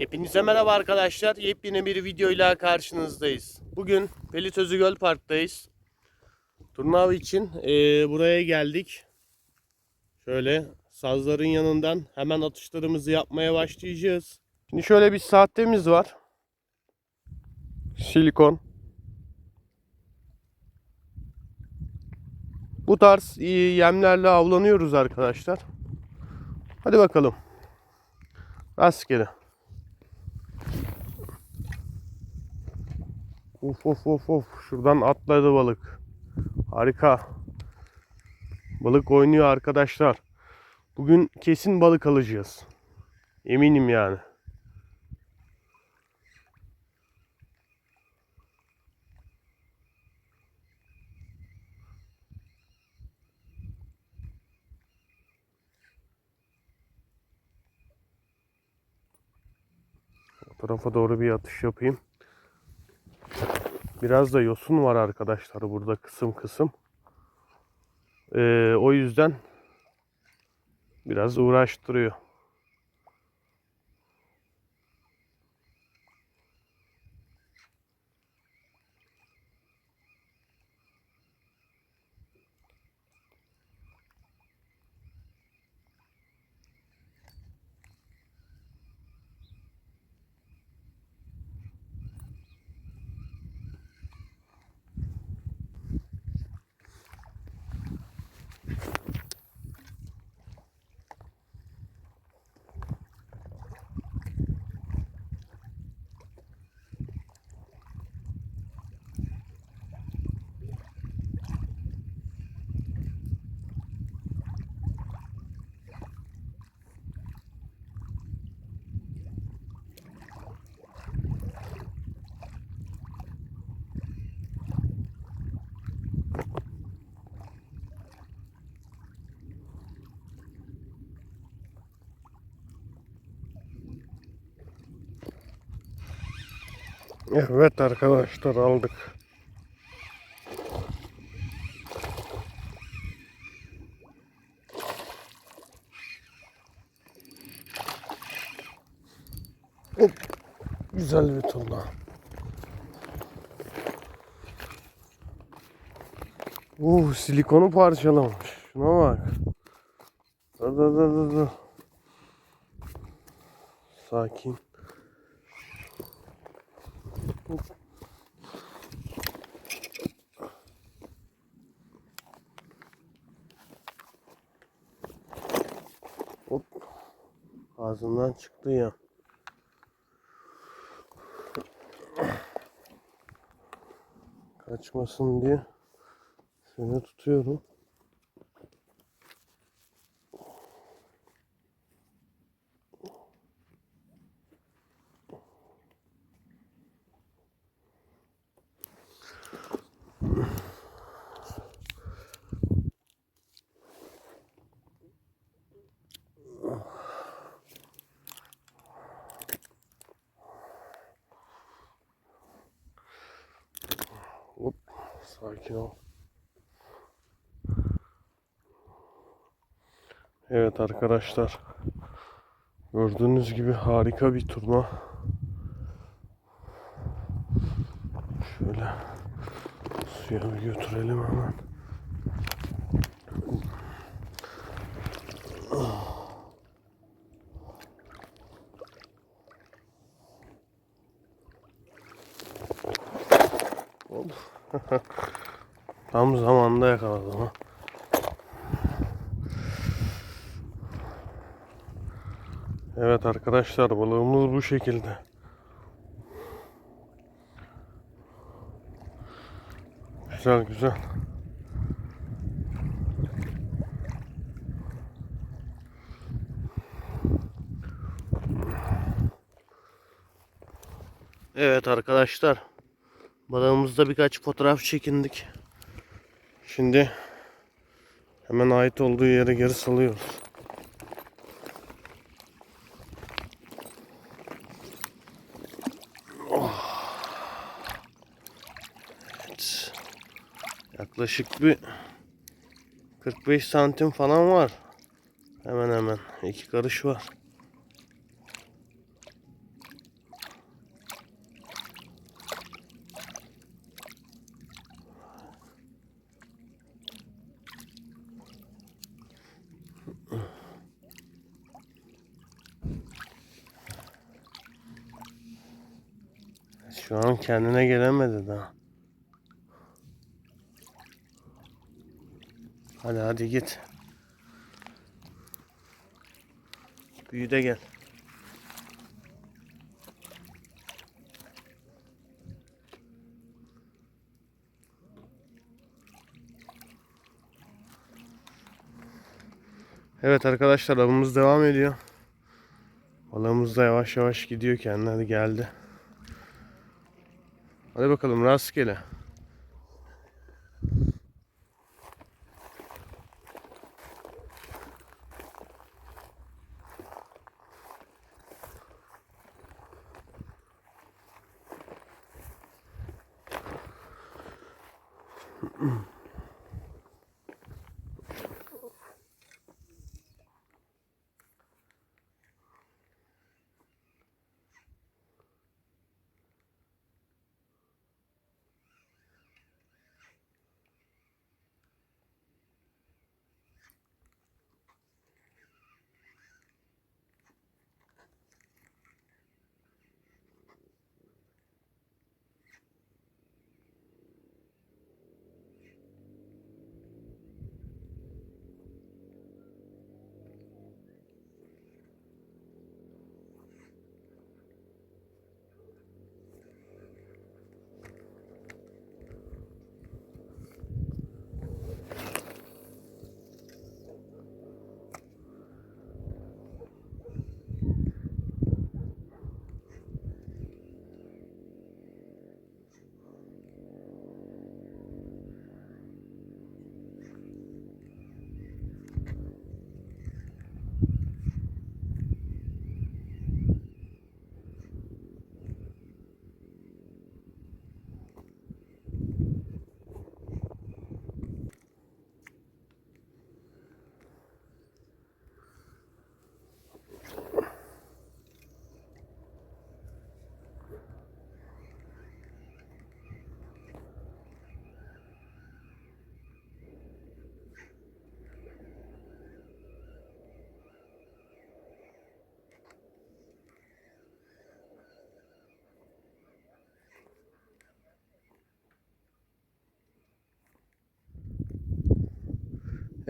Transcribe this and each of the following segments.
Hepinize merhaba arkadaşlar. Yepyeni bir videoyla karşınızdayız. Bugün Pelitözü Göl Park'tayız. Turnav için eee, buraya geldik. Şöyle sazların yanından hemen atışlarımızı yapmaya başlayacağız. Şimdi şöyle bir saatimiz var. Silikon. Bu tarz iyi yemlerle avlanıyoruz arkadaşlar. Hadi bakalım. Rastgele. Of of of of. Şuradan atladı balık. Harika. Balık oynuyor arkadaşlar. Bugün kesin balık alacağız. Eminim yani. O tarafa doğru bir atış yapayım. Biraz da yosun var arkadaşlar burada kısım kısım. Ee, o yüzden biraz uğraştırıyor. Evet arkadaşlar aldık. Hop. Güzel bir turna. Uh, silikonu parçalamış. Şuna bak. Dur dur dur. dur. Sakin. Hop. Ağzından çıktı ya. Kaçmasın diye şöyle tutuyorum. Hop. Sakin ol. Evet arkadaşlar. Gördüğünüz gibi harika bir turma. Şöyle suya bir götürelim hemen. Hop. Tam zamanında yakaladım ha. Evet arkadaşlar balığımız bu şekilde. Güzel güzel. Evet arkadaşlar. Balığımızda birkaç fotoğraf çekindik. Şimdi hemen ait olduğu yere geri salıyoruz. Yaklaşık bir 45 santim falan var. Hemen hemen iki karış var. Şu an kendine gelemedi daha. Hadi hadi git. Büyü de gel. Evet arkadaşlar avımız devam ediyor. Balığımız da yavaş yavaş gidiyor kendine geldi. Hadi bakalım rastgele.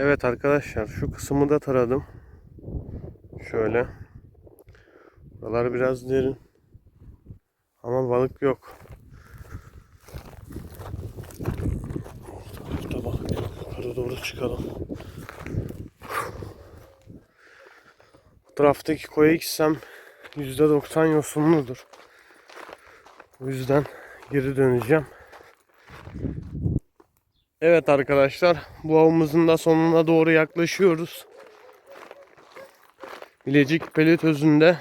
Evet arkadaşlar şu kısmı da taradım. Şöyle. Buralar biraz derin. Ama balık yok. Burada balık yok. Yukarı doğru çıkalım. Bu taraftaki koya gitsem %90 yosunludur. O yüzden geri döneceğim. Evet arkadaşlar bu avımızın da sonuna doğru yaklaşıyoruz. Bilecik Pelit Özü'nde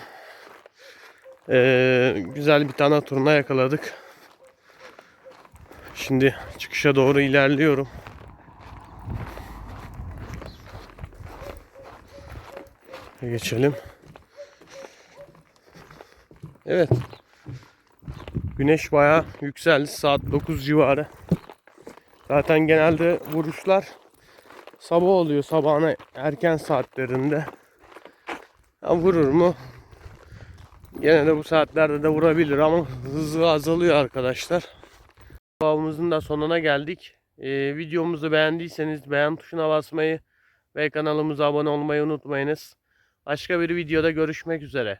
eee, güzel bir tane turna yakaladık. Şimdi çıkışa doğru ilerliyorum. Geçelim. Evet. Güneş bayağı yükseldi. Saat 9 civarı. Zaten genelde vuruşlar sabah oluyor. Sabahına erken saatlerinde. Ya vurur mu? Gene de bu saatlerde de vurabilir ama hızı azalıyor arkadaşlar. Avımızın da sonuna geldik. Ee, videomuzu beğendiyseniz beğen tuşuna basmayı ve kanalımıza abone olmayı unutmayınız. Başka bir videoda görüşmek üzere.